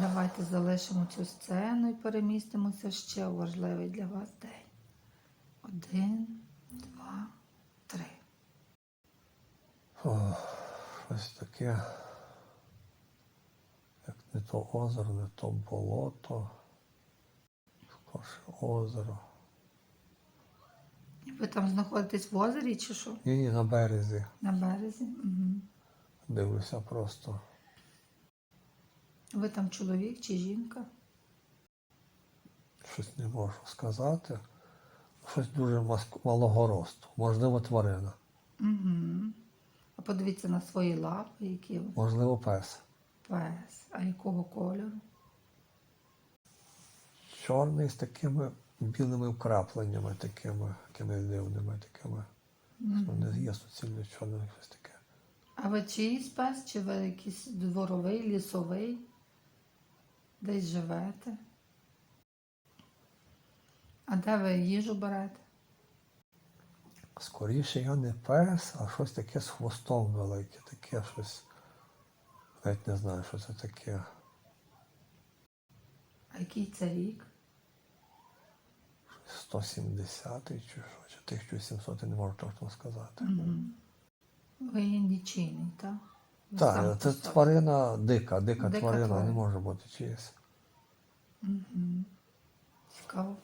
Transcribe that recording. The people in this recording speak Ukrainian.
Давайте залишимо цю сцену і перемістимося ще у важливий для вас день. Один, два, три. О, щось таке. Як не то озеро, не то болото. Скорше озеро. І Ви там знаходитесь в озері чи що? Ні, ні, на березі. На березі? Угу. Дивлюся просто. Ви там чоловік чи жінка? Щось не можу сказати. Щось дуже малого росту. Можливо, тварина. Угу. А подивіться на свої лапи, які ви. Можливо, пес. пес. А якого кольору? Чорний з такими білими вкрапленнями, такими, такими дивними, такими. Ну, Не є суцільно чорним, щось таке. А ви чиїсь пес, чи ви якийсь дворовий, лісовий? Десь живете? А де ви їжу берете? Скоріше я не пес, а щось таке з хвостом велике, таке щось. Навіть не знаю, що це таке. А який це рік? 170 й чи що, чи 1700, я не можу точно сказати. Ви індійчиний, так? Так, сам це тварина дика, дика, Дика тварина, тварина. не може бути чиїсь. Цікаво.